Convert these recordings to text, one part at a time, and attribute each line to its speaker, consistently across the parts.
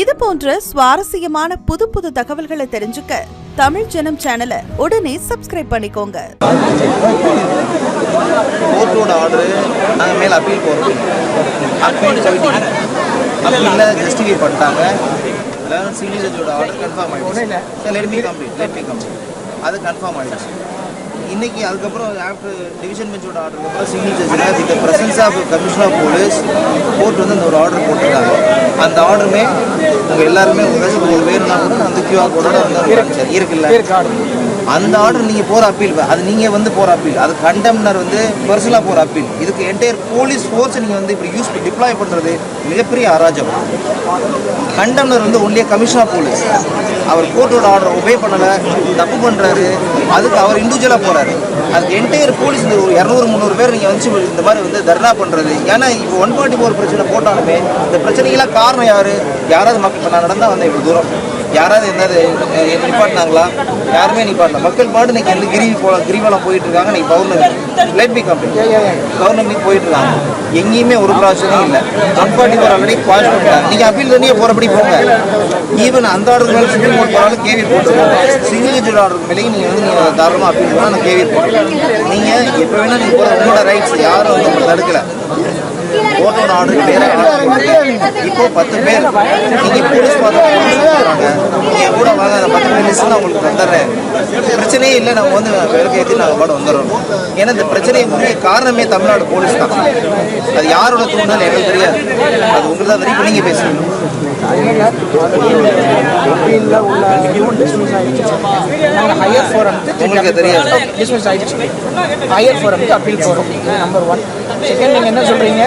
Speaker 1: இது போன்ற சுவாரஸ்யமான புது புது தகவல்களை தெரிஞ்சுக்க தமிழ் ஜனம் சேனலை உடனே சப்ஸ்கிரைப் பண்ணிக்கோங்க.
Speaker 2: கோர்ட்டோட ஆர்டரு நாங்கள் மேலே அப்பீல் போகிறோம் அப்பீல் போயிட்டீங்க அப்பீலில் ஜஸ்டிஃபை பண்ணிட்டாங்க. அதாவது சிங்கிள் ஜட்ஜோட ஆர்டர் கன்ஃபார்ம் ஆகிடுச்சு sir let me complete let me complete அது கன்ஃபார்ம் ஆகிடுச்சு இன்னைக்கு அதுக்கப்புறம் ஆஃப்டர் டிவிஷன் பெஞ்சோட ஆர்டருக்கு அப்புறம் single ஜட்ஜில் with presence of commissioner of police court வந்து அந்த ஒரு ஆர்டர் போட்டிருக்காங்க. அந்த ஆர்டருமே உங்கள் எல்லாருமே உங்களுக்கு உங்களுக்கு வேணும்னா கூட அந்த கியூஆர் கோடோட வந்து இருக்குல்ல அந்த ஆர்டர் நீங்கள் போகிற அப்பீல் அது நீங்கள் வந்து போகிற அப்பீல் அது கண்டெம்னர் வந்து பர்சனலாக போகிற அப்பீல் இதுக்கு என்டையர் போலீஸ் ஃபோர்ஸ் நீங்கள் வந்து இப்படி யூஸ் டிப்ளாய் பண்ணுறது மிகப்பெரிய அராஜகம். கண்டெம்னர் வந்து ஒன்லியே கமிஷனர் போலீஸ் அவர் கோர்ட்டோட ஆர்டர் ஒபே பண்ணலை தப்பு பண்ணுறாரு அதுக்கு அவர் இண்டிவிஜுவலாக போகிறாரு அதுக்கு என்டையர் போலீஸ் இந்த ஒரு இரநூறு முந்நூறு பேர் நீங்கள் வந்து இந்த மாதிரி வந்து தர்ணா பண்ணுறது ஏன்னா இப்போ ஒன் ஃபார்ட்டி ஃபோர் பிரச்சனை போட்டாலுமே இந்த பிரச்சனைக்கெல்லாம் காரணம் யார்? யாராவது மக்கள் நான் நடந்தால் வந்து இவ்வளோ தூரம். யாராவது அஹ், நிப்பாட்டினாங்களா? யாருமே நிப்பாட்டல. மக்கள் பாட்டு இன்னைக்கு வந்து கிரிவி போல கிரிவலம் போயிட்டு இருக்காங்க இன்னைக்கு பௌர்ணமி. லைட் பி கம்பெனி பௌர்ணமி போயிட்டு இருக்காங்க எங்கேயுமே ஒரு பிரச்சனையும் இல்லை. One forty four already pass பண்ணிட்டாங்க. நீங்கள் அப்பீல் தண்ணியே போகிறபடி போங்க. ஈவன் அந்த ஆர்டர் மேலே சுப்ரீம் கோர்ட் போனாலும் கேவி போட்டுருக்கோம் சிங்கிள் ஜட்ஜோட ஆர்டர் மேலேயும் நீங்கள் வந்து நீங்கள் தாராளமாக அப்பீல் போனால் நான் கேவி போட்டுருக்கேன் நீங்கள் எப்போ வேணால் நீங்கள் போகிற உங்களோட ரைட்ஸ் யாரும் வந்து உங்களை தடுக்கலை. ஓட்டோட ஆர்டர் பேர் இப்போ பத்து பேர் நீங்கள் போலீஸ் பார்த்துறாங்க நீங்கள் கூட வாங்க அந்த பத்து பேர் லிஸ்ட் நான் உங்களுக்கு வந்துடுறேன் பிரச்சனையே இல்லை நம்ம வந்து விளக்கேற்றி நாங்கள் பாட வந்துடுறோம். ஏன்னா இந்த பிரச்சனையை முக்கிய காரணமே தமிழ்நாடு போலீஸ் தான். அது யாரோட தூண்டல் எனக்கு தெரியாது. அது உங்களுக்கு தான் தெரியும். இப்போ நீங்கள் பேசுறீங்க
Speaker 3: அப்பீல்ல உள்ள டிஸ்மிஸ் ஆயிடுச்சு நாங்கள் ஹையர் ஃபோரம்க்கு
Speaker 2: உங்களுக்கு தெரியாது
Speaker 3: டிஸ்மிஸ் ஆயிடுச்சு ஹையர் ஃபோரம்க்கு அப்பீல் போகிறோம் நம்பர் ஒன் செகண்ட் நீங்கள் என்ன சொல்கிறீங்க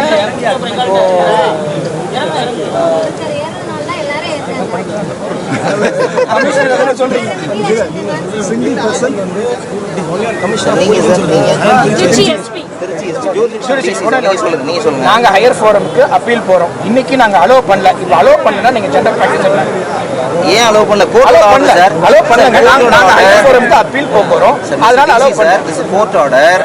Speaker 3: கமிஷனர் என்ன சொல்கிறீங்க சிங்கிள் பர்சன் வந்து நாங்கள் ஹையர் ஃபோரம்க்கு அப்பீல் போகிறோம் இன்னைக்கு நாங்கள் அலோவ் பண்ணல. இப்போ அலோவ் பண்ணலன்னா நீங்கள் ஜெண்டர் ப்ராக்டிஸ்
Speaker 2: ஏன் அலோவ் பண்ணல? கோர்ட்
Speaker 3: பண்ணல.
Speaker 2: சார்.
Speaker 3: அலோவ் பண்ணலங்க. நாங்கள் ஹையர் ஃபோரம்க்கு அப்பீல் போக போகிறோம் அதனால அலோவ் பண்ணல.
Speaker 2: கோர்ட் ஆர்டர்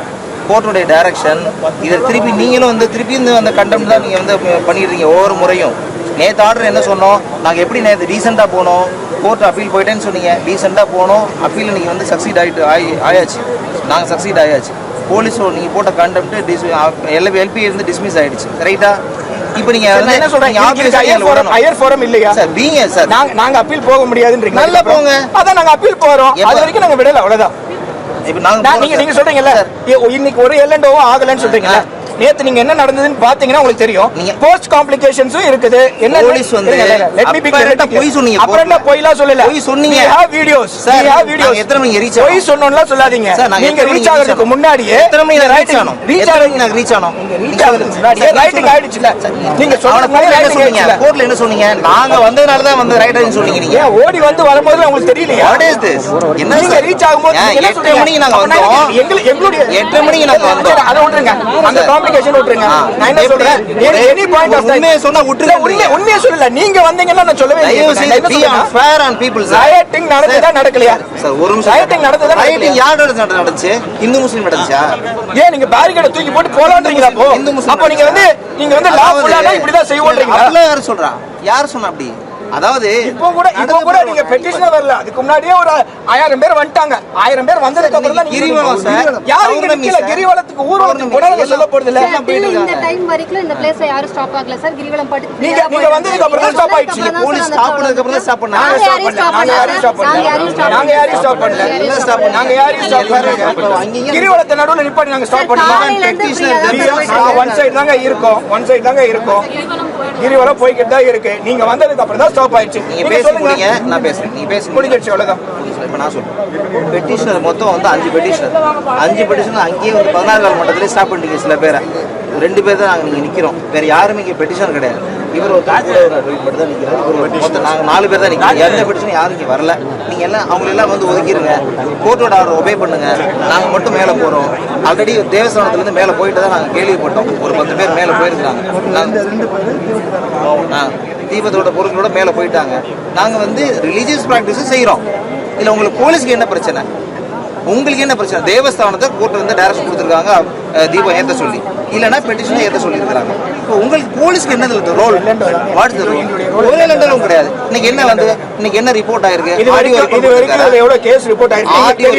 Speaker 2: கோர்ட்டுடைய டைரக்ஷன் இதை திருப்பி நீங்களும் வந்து திருப்பி இந்த அந்த கண்டம் தான் நீங்கள் வந்து பண்ணிடுறீங்க ஒவ்வொரு முறையும். நேற்று ஆர்டர் என்ன சொன்னோம்? நாங்கள் எப்படி நேற்று ரீசெண்டாக போனோம்? கோர்ட் அப்பீல் போயிட்டேன்னு சொன்னீங்க. ரீசெண்டாக போனோம். அப்பீல் நீங்கள் வந்து சக்சீட் ஆகிட்டு ஆகி ஆயாச்சு. நாங்கள் சக்சீட் ஆயாச்சு. போலீஸ் நீங்கள் போட்ட கண்டெம்ட்டு டிஸ் எல்பி இருந்து டிஸ்மிஸ் ஆயிடுச்சு. ரைட்டா இப்போ நீங்கள்
Speaker 3: நான் என்ன சொல்றேன் ஹையர் ஃபோரம் ஹையர் ஃபோரம் இல்லையா?
Speaker 2: சார் பீங்க சார்.
Speaker 3: நாங்க நாங்க அப்பீல் போக முடியாதுன்றீங்க
Speaker 2: நல்லா போங்க.
Speaker 3: அதான் நாங்க அப்பீல் போறோம்? அது வரைக்கும் நாங்க விடல அவ்வளவுதான்.
Speaker 2: இப்போ
Speaker 3: நான்
Speaker 2: நாங்கள்
Speaker 3: நீங்க நீங்க சொல்றீங்கல்ல இன்னைக்கு ஒரு எல்என்டோவும் ஆகலன்னு சொல்றீங்கல்ல. நேத்து நீங்க என்ன நடந்ததுன்னு பாத்தீங்கன்னா உங்களுக்கு தெரியும் போஸ்ட் காம்ப்ளிகேஷன்ஸும் இருக்குது என்ன
Speaker 2: போலீஸ் வந்து
Speaker 3: லெட் மீ பி
Speaker 2: அப்ப பொய் சொன்னீங்க.
Speaker 3: அப்புறம் என்ன பொய்லாம் சொல்லல
Speaker 2: பொய் சொன்னீங்க. Sir,
Speaker 3: we have
Speaker 2: நாங்க
Speaker 3: videos
Speaker 2: எத்தனை மணிக்கு reach
Speaker 3: பொய்
Speaker 2: ஆனோம்?
Speaker 3: சொன்னோம்லாம் சொல்லாதீங்க
Speaker 2: சார், நாங்க
Speaker 3: ரீச் ஆகிறதுக்கு? முன்னாடியே
Speaker 2: எத்தனை மணிக்கு reach ஆனோம்?
Speaker 3: ரீச் ஆகிறதுக்கு
Speaker 2: நாங்க reach ஆனோம்?
Speaker 3: ரீச் ஆகிறதுக்கு முன்னாடியே ரைட்டிங் ஆயிடுச்சுல நீங்க
Speaker 2: கோர்ட்ல என்ன சொன்னீங்க கோர்ட்ல என்ன சொன்னீங்க நாங்க வந்ததுனால தான் வந்து சொன்னீங்க நீங்க
Speaker 3: ஏன் ஓடி வந்து வரும்போது உங்களுக்கு தெரியலையா
Speaker 2: What is this? என்ன
Speaker 3: நீங்க
Speaker 2: சார்?
Speaker 3: ரீச் ஆகும்போது என்ன சொல்றீங்க?
Speaker 2: நாங்க வந்தோம்.
Speaker 3: எங்களு- எங்களுடைய
Speaker 2: எட்டு மணிக்கு நாங்க வந்தோம்.
Speaker 3: சரி, அதை விட்டுருங்க அந்த
Speaker 2: சார்.
Speaker 3: காம்ப்ளிகேஷன் விட்டுருங்க.
Speaker 2: ஆ.
Speaker 3: நான் என்ன
Speaker 2: எப்படி?
Speaker 3: சொல்றேன்?
Speaker 2: ஒரு-
Speaker 3: எனி பாயிண்ட் ஆஃப்
Speaker 2: உண்மையை சொன்னா விட்டுருங்க.
Speaker 3: உண்மை உண்மையை சொல்லல. நீங்க வந்தீங்கன்னா நான் சொல்லவே இல்லை
Speaker 2: on people, sir.
Speaker 3: rioting நடக்குதா நடக்கலையா?
Speaker 2: சார் ஒரு நிமிஷம்
Speaker 3: Rioting நடந்ததா
Speaker 2: Rioting
Speaker 3: நடக்கலையா?
Speaker 2: யார் நடந்து நடந்துச்சு? இந்து முஸ்லீம் நடந்துச்சா?
Speaker 3: ஏன் நீங்க பேரிகேட தூக்கி போட்டு போலான்றீங்களா அப்போ?
Speaker 2: இந்து முஸ்லிம்
Speaker 3: அப்போ நீங்க வந்து நீங்க வந்து லா ஃபுல்லானா இப்படிதான் செய்வோன்றீங்களா?
Speaker 2: அப்படிலாம் யார் சொல்றா? யார் சொன்னா அப்படி? அதாவது
Speaker 3: இப்போ கூட இப்போ கூட நீங்க பெட்டிஷனர் வரல. அதுக்கு முன்னாடியே ஒரு ஆயிரம் பேர் வந்துட்டாங்க. ஆயிரம் பேர் வந்ததுக்கு அப்புறம் தான் நீங்க
Speaker 2: கிரிவலம். சார்.
Speaker 3: யாரும் இங்க நிக்கல. கிரிவலத்துக்கு ஊர்வலத்துக்கு கூட சொல்ல போறது இல்ல.
Speaker 4: இந்த. டைம் வரைக்கும் இந்த பிளேஸ்ல யாரும் ஸ்டாப் ஆகல. சார் கிரிவலம் பாட்டு
Speaker 3: நீங்க நீங்க வந்ததுக்கு அப்புறம் தான் ஸ்டாப் ஆயிடுச்சு.
Speaker 2: நீங்க போலீஸ் ஸ்டாப் பண்ணதுக்கு அப்புறம் தான் ஸ்டாப் பண்ணாங்க
Speaker 3: நாங்க
Speaker 4: நாங்க
Speaker 3: ஸ்டாப்
Speaker 4: யாரையும்
Speaker 3: பண்ணல. நாங்க யாரையும் ஸ்டாப்
Speaker 4: யாரையும்
Speaker 3: பண்ணல. நாங்க யாரையும் ஸ்டாப் பண்ணல. நாங்க யாரையும் ஸ்டாப் பண்ணல. கிரிவலத்தை நடுவுல நிப்பாட்டி நாங்க ஸ்டாப் பண்ணோம். நாங்க ஒன் சைடு தாங்க இருக்கோம். ஒன் சைடு தாங்க இருக்கோம். கிரிவலம் போய்கிட்டு தான் இருக்கு. நீங்க வந்ததுக்கு அப்புறம் தான் ஸ்டாப் ஆயிடுச்சு.
Speaker 2: நீங்க
Speaker 3: நீங்க
Speaker 2: பேசி
Speaker 3: சொல்லுங்க.
Speaker 2: முடிங்க. நான் பேசுறேன். நீங்க பேசி
Speaker 3: முடிஞ்சிடுச்சு அவ்வளவுதான்.
Speaker 2: இப்போ நான் சொல்றேன். பெட்டிஷனர் மொத்தம் வந்து அஞ்சு பெட்டிஷனர் அஞ்சு பெட்டிஷனர் அங்கேயே வந்து பதினாறு கால் மட்டத்திலே ஸ்டாப் பண்ணிட்டீங்க சில பேரை. ரெண்டு பேர் தான் நாங்கள் இங்கே நிற்கிறோம் வேறு யாருமே இங்கே பெட்டிஷன் கிடையாது. இவர் ஒரு கூட ஒரு மட்டும் தான் நிற்கிறார் இவர் ஒரு மொத்தம் நாங்கள் நாலு பேர் தான் நிற்கிறோம் எந்த பெட்டிஷனும் யாரும் இங்கே வரல. நீங்கள் எல்லாம் அவங்க எல்லாம் வந்து ஒதுக்கிடுங்க கோர்ட்டோட ஆர்டர் ஒபே பண்ணுங்க. நாங்கள் மட்டும் மேலே போகிறோம் ஆல்ரெடி தேவஸ்தானத்துலேருந்து மேலே போயிட்டு தான் நாங்கள் கேள்விப்பட்டோம் ஒரு பத்து பேர் மேலே போயிருக்கிறாங்க தீபத்தோட பொருட்களோட மேலே போயிட்டாங்க. நாங்கள் வந்து ரிலீஜியஸ் ப்ராக்டிஸும் செய்கிறோம் இதில் உங்களுக்கு போலீஸ்க்கு என்ன பிரச்சனை? உங்களுக்கு என்ன பிரச்சனை? தேவஸ்தானத்தை கோர்ட் வந்து டைரக்ஷன் கொடுத்துருக்காங்க. தீபம் ஏற்ற சொல்லி. இல்லைன்னா பெட்டிஷனை ஏற்ற சொல்லியிருக்காங்க இப்போ உங்களுக்கு போலீஸ்க்கு என்னது ரோல் வாட்ஸ் ரோல் ஒரே லண்டரும் கிடையாது. இன்னைக்கு என்ன வந்து இன்னைக்கு என்ன ரிப்போர்ட் ஆயிருக்கு?
Speaker 3: இதுல எவ்வளவு கேஸ் ரிப்போர்ட் ஆயிருக்கு?
Speaker 2: ஆடியோ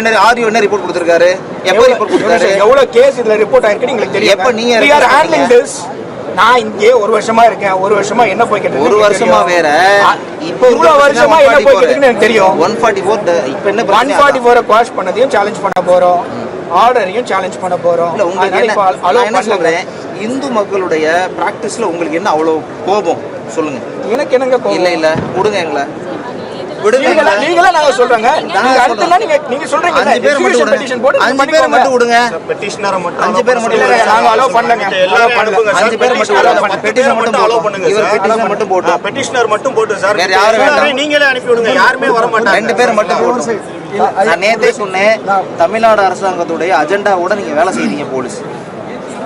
Speaker 2: என்ன ஆடியோ என்ன ரிப்போர்ட் கொடுத்துருக்காரு? எப்போ ரிப்போர்ட் கொடுத்தாரு?
Speaker 3: எவ்வளவு கேஸ் இதுல ரிப்போர்ட் ஆயிருக்கு எங்களுக்கு தெரியும்
Speaker 2: எப்ப நீங்க
Speaker 3: நான் இங்கே ஒரு வருஷமா இருக்கேன். ஒரு வருஷமா என்ன போய் கேட்டு
Speaker 2: ஒரு வருஷமா வேற?
Speaker 3: இப்போ இவ்வளவு வருஷமா என்ன போய் கேட்டுன்னு எனக்கு தெரியும்.
Speaker 2: ஒன் ஃபார்ட்டி ஃபோர் இப்போ என்ன
Speaker 3: ஒன் ஃபார்ட்டி ஃபோரை குவாஷ் பண்ணதையும் சேலஞ்ச் பண்ண போறோம். ஆர்டரையும் சேலஞ்ச் பண்ண போறோம்.
Speaker 2: இல்ல உங்களுக்கு என்ன. சொல்றேன்? இந்து மக்களுடைய பிராக்டிஸ்ல உங்களுக்கு என்ன அவ்வளவு கோபம்? சொல்லுங்க.
Speaker 3: எனக்கு என்னங்க கோவம்?
Speaker 2: இல்ல இல்ல. விடுங்க எங்களை. விடுங்க.
Speaker 3: நீங்களா நாங்க சொல்றேங்க.
Speaker 2: நாங்க.
Speaker 3: அடுத்தலாம் நீங்க நீங்க சொல்றீங்க
Speaker 2: அஞ்சு பேர் மட்டும் விடுங்க.
Speaker 3: பெட்டிஷன் போட்டு
Speaker 2: அஞ்சு பேர் மட்டும் விடுங்க.
Speaker 5: பெட்டிஷனரை மட்டும்
Speaker 2: அஞ்சு பேர் மட்டும்
Speaker 3: இல்ல, நாங்க allow பண்ணலங்க. allow பண்ணல.
Speaker 2: அஞ்சு பேர் மட்டும் petition மட்டும் போட்டோம்.
Speaker 5: பண்ணுங்க
Speaker 2: இவர்
Speaker 5: சார்.
Speaker 2: petition மட்டும் போட்டோம்.
Speaker 5: பெட்டிஷனர் மட்டும் போட்டு சார்.
Speaker 2: வேற யாரும் வேண்டாம்.
Speaker 5: நீங்களே அனுப்பி விடுங்க. யாருமே வர மாட்டாங்க.
Speaker 2: ரெண்டு பேர் மட்டும் போட்டோம் நான் நேத்தே சொன்னேன் தமிழ்நாடு அரசாங்கத்துடைய அஜெண்டாவோட நீங்க வேலை செய்றீங்க போலீஸ்.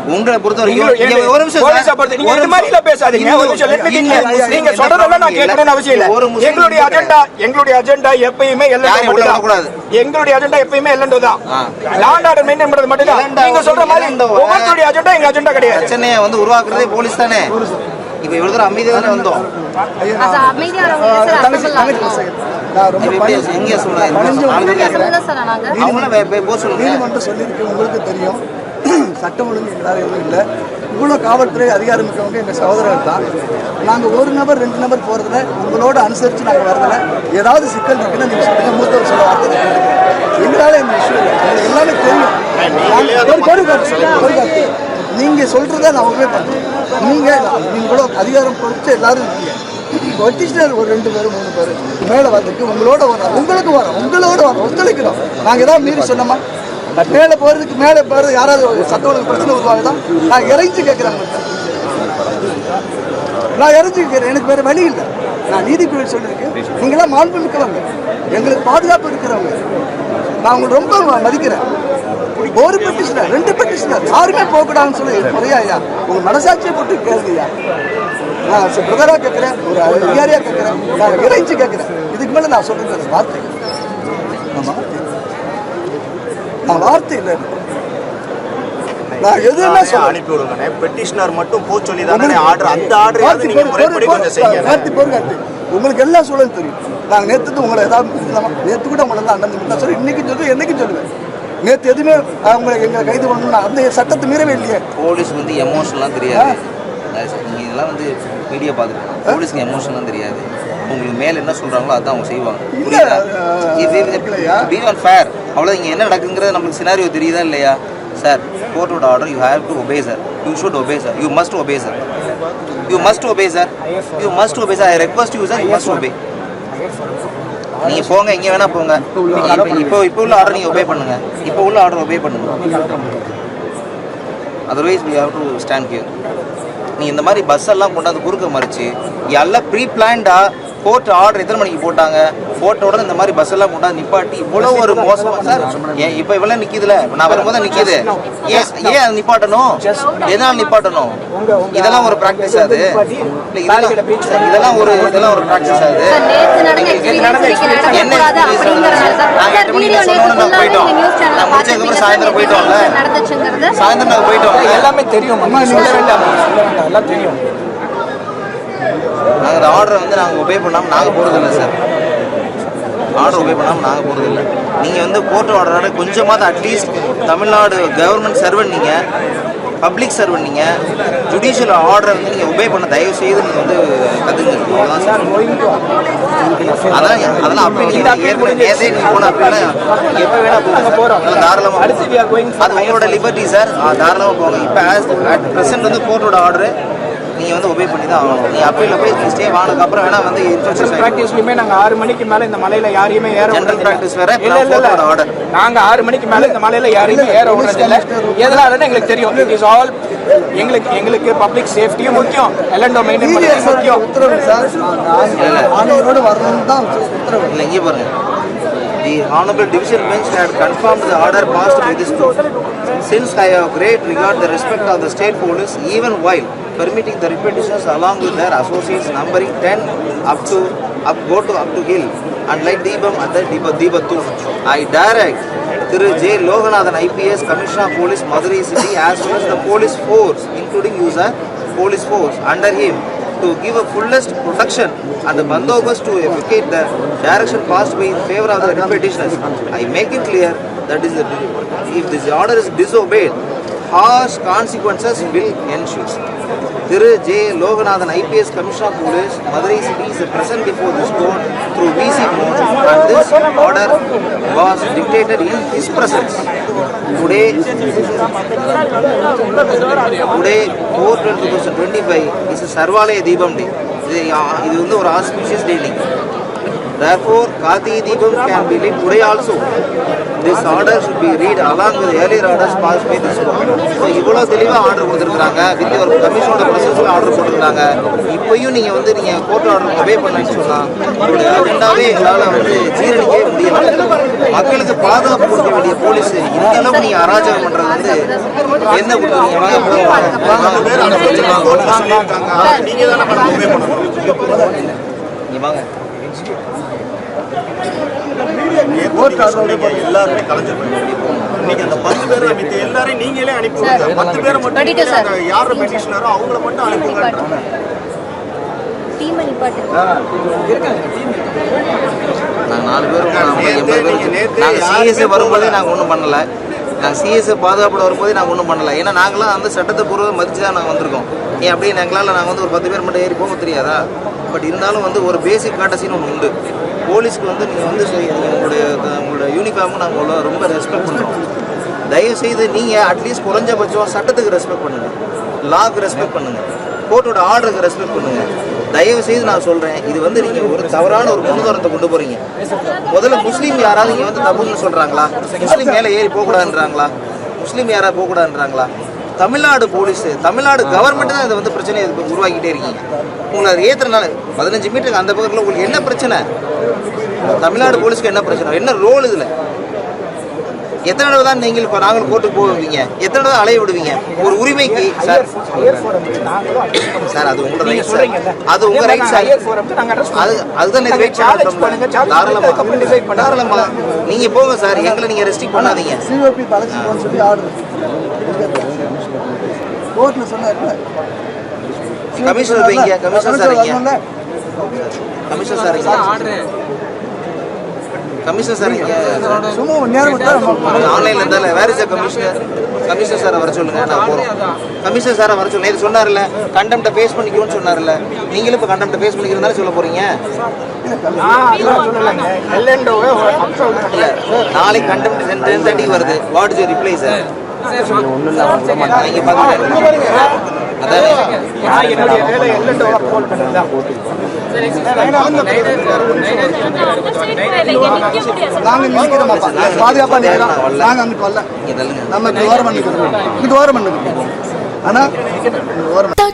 Speaker 2: உங்களை பொறுத்த வரைக்கும் ஒரு நிமிஷம்
Speaker 3: போலீஸை
Speaker 2: சார்.
Speaker 3: பொறுத்த- நீங்க
Speaker 2: ஒரு
Speaker 3: இது மாதிரி எல்லாம் பேசாதீங்க. ஒரு நிமிஷம், நீங்க சொல்றதெல்லாம் நான் கேட்கணும்னு அவசியம் இல்ல. எங்களுடைய. அஜெண்டா எங்களுடைய அஜெண்டா எப்பயுமே எல்லாம். எங்களுடைய அஜெண்டா எப்பயுமே எல்லண்டோ தான்.
Speaker 2: ஆ.
Speaker 3: லாண்ட் ஆர்டர் மெயின்டைன் பண்றது மட்டும் தான் நீங்க சொல்ற மாதிரி? ஒவ்வொருத்தருடைய அஜெண்டா எங்க அஜெண்டா கிடையாது.
Speaker 2: பிரச்சனையை வந்து உருவாக்குறதே போலீஸ் தானே? இப்ப இவ்வளவு தூரம் அமைதியா தானே வந்தோம்?
Speaker 6: நீதிமன்றம் சொல்லியிருக்கு உங்களுக்கு தெரியும். சட்டம் ஒழுங்கு எங்களால் எதுவும் இல்லை. இவ்வளோ காவல்துறை அதிகாரம் மிக்கவங்க எங்கள் சகோதரர்கள் தான். நாங்கள் ஒரு நபர் ரெண்டு நபர் போகிறதுல உங்களோட அனுசரித்து நாங்கள் வரதில்ல ஏதாவது சிக்கல் இருக்குன்னு நீங்கள் சொல்லுங்கள் மூத்தவர் சொல்ல வார்த்தை எங்களால் இந்த இஷ்யூ இல்லை எங்களுக்கு எல்லாமே தெரியும். நீங்கள் சொல்கிறத நீங்க நான் உங்களே பண்ணுறேன் நீங்க நீங்களோ அதிகாரம் பொறுத்து எல்லாரும் இருக்கீங்க. கொட்டிஷனர் ஒரு ரெண்டு பேர் மூணு பேர் மேலே வந்துட்டு உங்களோட வரோம் உங்களுக்கு வரோம் உங்களோட வரோம் ஒத்துழைக்கிறோம் நாங்கள் ஏதாவது மீறி சொன்னோமா? மேலே போகிறதுக்கு மேலே போகிறது யாராவது ஒரு பிரச்சனை ஒழுங்கு பிரச்சனை நான் இறைஞ்சு கேட்குறேன். நான் இறைஞ்சு கேட்குறேன். எனக்கு வேறு வழி இல்லை. நான் நீதிபதி சொல்லியிருக்கேன். நீங்களாம் மாண்பு இருக்கிறவங்க எங்களுக்கு பாதுகாப்பு இருக்கிறவங்க. நான் உங்களை ரொம்ப மதிக்கிறேன். ஒரு பெட்டிஷனர் ரெண்டு பெட்டிஷனர் யாருமே போகக்கூடாதுன்னு சொல்லி முறையா ஐயா உங்கள் மனசாட்சியை போட்டு கேளுங்கய்யா. நான் பிரதராக கேட்குறேன் ஒரு அதிகாரியாக கேட்குறேன் நான் இறைச்சி கேட்குறேன். இதுக்கு மேலே நான் சொல்கிறேன் வார்த்தை. ஆமாம் நான் வார்த்தை இல்லை நான் எதுவுமே சொல்ல
Speaker 5: அனுப்பி விடுங்க பெட்டிஷனர் மட்டும் போ சொல்லி தானே ஆர்டர் அந்த ஆர்டர் நீங்க முறைப்படி கொஞ்சம் செய்யுங்க.
Speaker 6: கார்த்தி போர் கார்த்தி. உங்களுக்கு எல்லா சூழலும் தெரியும். நாங்கள் நேற்று உங்களை ஏதாவது நேற்று கூட உங்களை தான் அண்ணன் முன்னா சொல்லி இன்னைக்கு சொல்லுவேன் என்னைக்கும் சொல்லுவேன். நேற்று எதுவுமே அவங்களை எங்களை கைது பண்ணணும்னா அந்த சட்டத்தை மீறவே இல்லையே.
Speaker 2: போலீஸ் வந்து எமோஷனலாம் தெரியாது. நீங்க இதெல்லாம் வந்து வீடியோ பார்த்துருக்கோம் போலீஸ்க்கு எமோஷன்லாம் தெரியாது. உங்களுக்கு மேல என்ன சொல்றாங்களோ அதான் அவங்க செய்வாங்க.
Speaker 6: இல்ல, இல்லையா?
Speaker 2: பி ஆன் ஃபேர் அவ்வளோ இங்கே என்ன நடக்குங்கிறது நம்மளுக்கு சினாரியோ தெரியுதா இல்லையா? Sir கோர்ட்டோட order you have to obey sir you should obey sir you must obey sir you must obey sir you must obey sir I request you sir you must obey நீங்கள் போங்க எங்கே வேணால் போங்க. இப்போ- இப்போ இப்போ உள்ள ஆர்டர் நீங்கள் ஒபே பண்ணுங்க. இப்போ உள்ள ஆர்டர் ஒபே பண்ணுங்க. Otherwise we have to stand here நீ இந்த மாதிரி பஸ் எல்லாம் கொண்டாந்து குறுக்க மறிச்சு எல்லாம் ப்ரீ பிளான்டாக கோர்ட் ஆர்டர் எத்தனை மணிக்கு போட்டாங்க? போட்ட உடனே இந்த மாதிரி பஸ் எல்லாம் கொண்டாந்து நிப்பாட்டி இவ்வளவு ஒரு மோசமா சார் ஏன் இப்போ இவ்வளவு நிக்குதுல நான் வரும்போது நிக்குது. ஏன் ஏன் அது நிப்பாட்டணும்? எதனால நிப்பாட்டணும்? இதெல்லாம் ஒரு ப்ராக்டிஸ் அது. இதெல்லாம் ஒரு இதெல்லாம் ஒரு ப்ராக்டிஸ் அது. என்ன
Speaker 4: நடக்கக்கூடாது அப்படிங்கறனால தான்.
Speaker 2: நாங்க
Speaker 4: சார்
Speaker 2: எட்டு மணிக்கு சொன்னோம்னா
Speaker 4: ஃபுல்லாவே
Speaker 2: போயிட்டோம். நான் முடிச்சதுக்கு அப்புறம்
Speaker 4: பார்த்திருப்பீங்க.
Speaker 2: சாயந்தரம் போயிட்டோம்ல. சாயந்தரம் நாங்கள் போயிட்டோம்
Speaker 3: எல்லாமே தெரியும். சொல்ல வேண்டாம் எல்லாம் தெரியும்.
Speaker 2: நாங்கள் அந்த ஆர்டரை வந்து நாங்கள் ஒபே பண்ணாமல் நாங்கள் போகிறதில்ல சார் ஆர்டர் ஒபே பண்ணாமல் நாங்கள் போகிறதில்ல நீங்கள் வந்து கோர்ட் ஆர்டரோட கொஞ்சமாவது at least Tamil Nadu government servant நீங்கள் பப்ளிக் சர்வன் நீங்கள் ஜுடிஷியல் ஆர்டரை வந்து நீங்கள் ஒபே பண்ண தயவு செய்து நீங்கள் வந்து கற்றுங்க அவ்வளோதான் சார் அதெல்லாம் அதெல்லாம் அப்படி நீங்கள் ஏற்கனவே நேரே நீங்கள் போன அப்படின்னா எப்போ வேணால் போங்க தாராளமாக அது உங்களோட லிபர்ட்டி சார் தாராளமாக போங்க. இப்போ அட் ப்ரெசென்ட் வந்து கோர்ட்டோட ஆர்டரு நீங்கள் வந்து ஒபே பண்ணி தான் ஆகணும். நீங்கள் அப்பீல போய் ஸ்டே வாங்கினதுக்கு அப்புறம் வேணா வந்து இன்ஃபெக்ஷன்
Speaker 3: பிராக்டிஸ்லயுமே நாங்க ஆறு மணிக்கு மேல இந்த மலையில யாரையுமே ஏற விடுறதில்ல.
Speaker 2: practice வேற,
Speaker 3: இல்ல இல்ல இல்ல
Speaker 2: court-ஓட order.
Speaker 3: நாங்க ஆறு மணிக்கு மேல இந்த மலையில யாரையுமே ஏற விடுறதில்ல எதனாலன்னு எங்களுக்கு தெரியும். இட் இஸ் ஆல் எங்களுக்கு எங்களுக்கு பப்ளிக் சேஃப்டியும் முக்கியம். எல்என்டோ மெயின்டைன் பண்ணுறது முக்கியம்.
Speaker 6: உத்தரவு சார். ஆணையரோடு வரணும்னு தான் உத்தரவு.
Speaker 2: இல்லை இங்கே பாருங்க. The honorable division bench had confirmed the order passed by this court. Since I have great regard the respect of the state police, even while permitting the repetitions along with their associates numbering 10 up to up go to up to hill and like Deepam at the Deepa Deepatu. I direct Thiru J. Loganathan IPS Commissioner of Police Madurai City as well as the police force including user police force under him to give a fullest protection and the bandobas to effectuate the direction passed by in favor of the repetitions. I make it clear that is the if this order is disobeyed harsh consequences will ensues Thiru J Loganathan IPS commission police Madurai city is present before this court through VC motion and this order was dictated in his presence today today four twelve two thousand twenty five is Sarvalaya Deepam day இது இது வந்து ஒரு auspicious day நீங்கள் therefore Karthi Deepam can be lit today also. This order should be read along with earlier orders passed by this court. So, இவ்வளோ தெளிவாக order கொடுத்துருக்காங்க with ஒரு கமிஷனோட ப்ரொசஸில் order போட்டிருக்காங்க இப்பயும் நீங்கள் வந்து நீங்கள் கோர்ட் ஆர்டர் ஒபே பண்ணணும்னு சொன்னால் உங்களுடைய அஜெண்டாவே எங்களால் வந்து ஜீரணிக்கவே முடியல மக்களுக்கு பாதுகாப்பு கொடுக்க வேண்டிய போலீஸ் இந்த அளவுக்கு நீங்கள் அராஜகம் பண்ணுறது வந்து என்ன கொடுக்குறீங்க? வாங்க.
Speaker 5: நீங்க தானே
Speaker 2: வாங்க.
Speaker 5: எல்லாருமே கலைஞ்சு போயிருக்கீங்க இன்னைக்கு அந்த பத்து பேர் மித்த எல்லாரையும் நீங்களே அனுப்புங்க பத்து பேரை மட்டும்
Speaker 4: Ready to
Speaker 5: நீங்களே
Speaker 4: sir.
Speaker 5: யார் பெட்டிஷனரோ அவங்கள மட்டும் அனுப்புங்க
Speaker 4: டீம்
Speaker 2: நாங்கள் நாலு பேரும்
Speaker 5: நேத்து
Speaker 2: எண்பது சிஎஸ்ஏ வரும்போதே நாங்கள் ஒன்றும் பண்ணலை நாங்கள் சிஎஸ்ஏ பாதுகாப்போட வரும்போது நாங்கள் ஒன்றும் பண்ணலை ஏன்னா நாங்களாம் அந்த சட்டத்தை பூர்வம் மதித்து தான் நாங்கள் வந்திருக்கோம் ஏன் அப்படியே எங்களால் நாங்கள் வந்து ஒரு பத்து பேர் மட்டும் ஏறி போக தெரியாதா பட் இருந்தாலும் வந்து ஒரு பேசிக் காட்டசின்னு ஒன்று உண்டு போலீஸ்க்கு வந்து நீங்கள் வந்து சரி, உங்களுடைய உங்களோட யூனிஃபார்மும் நாங்கள் அவ்வளோ ரொம்ப ரெஸ்பெக்ட் பண்ணுறோம் தயவு செய்து நீங்கள் அட்லீஸ்ட் குறைஞ்சபட்சம் சட்டத்துக்கு ரெஸ்பெக்ட் பண்ணுங்கள் லாக்கு ரெஸ்பெக்ட் பண்ணுங்கள் கோர்ட்டோட ஆர்டருக்கு ரெஸ்பெக்ட் பண்ணுங்கள் தயவு செய்து நான் சொல்கிறேன் இது வந்து நீங்கள் ஒரு தவறான ஒரு முன்னுதாரணத்தை கொண்டு போகிறீங்க முதல்ல முஸ்லீம் யாராவது இங்கே வந்து தப்புன்னு சொல்கிறாங்களா முஸ்லீம் மேலே ஏறி போகக்கூடாதுன்றாங்களா? முஸ்லீம் யாராவது போகக்கூடாதுன்றாங்களா? தமிழ்நாடு போலீஸ் தமிழ்நாடு கவர்மெண்ட் தான் இதை வந்து பிரச்சனையை இது உருவாக்கிட்டே இருக்கீங்க. உங்களை அது ஏற்றுறனால பதினஞ்சு மீட்டருக்கு அந்த பக்கத்தில் உங்களுக்கு என்ன பிரச்சனை? தமிழ்நாடு போலீஸ்க்கு என்ன பிரச்சனை? என்ன ரோல் இதில்? எத்தனை தடவை தான் நீங்கள் இப்போ நாங்கள் கோர்ட்டுக்கு போவீங்க? எத்தனை தடவை அலைய விடுவீங்க? ஒரு உரிமைக்கு சார் சார் அது உங்களோட ரைட் சார் அது உங்க ரைட் சார் அது அதுதான் இது வெயிட் பண்ண தாராளமா. தாராளமா. நீங்க போங்க சார் எங்களை நீங்க ரெஸ்ட்ரிக்ட் பண்ணாதீங்க.
Speaker 6: கோர்ட்டில் சொன்னார்ல.
Speaker 2: கமிஷனர் வைங்க, கமிஷனர் சார் வைங்க. Commissioner sir. கமிஷனர் சார்
Speaker 6: சும்மா
Speaker 2: ஆன்லைன்ல இருந்தால வேற இஸ் கமிஷனர். கமிஷனர் சாரை வர சொல்லுங்க நான் போறோம். கமிஷனர் சாரை வர சொல்லுங்க இது சொன்னார்ல கண்டம்ட்ட ஃபேஸ் பண்ணிக்கோன்னு சொன்னார்ல. நீங்களும் இப்போ கண்டம்ட்ட ஃபேஸ் பண்ணிக்கிறதால சொல்ல போறீங்க? நாளைக்கு கண்டம்ட் டென் டென் தேர்ட்டிக்கு வருது வாட் இஸ் ரிப்ளை சார்
Speaker 6: பாதுகாப்பா நிற்கிறோம் நாங்க அங்கிட்டு வரல நம்ம இங்க ஓரம் பண்ணிக்கிறோம் இங்கிட்டு ஓரம் ஆனா ஓரம்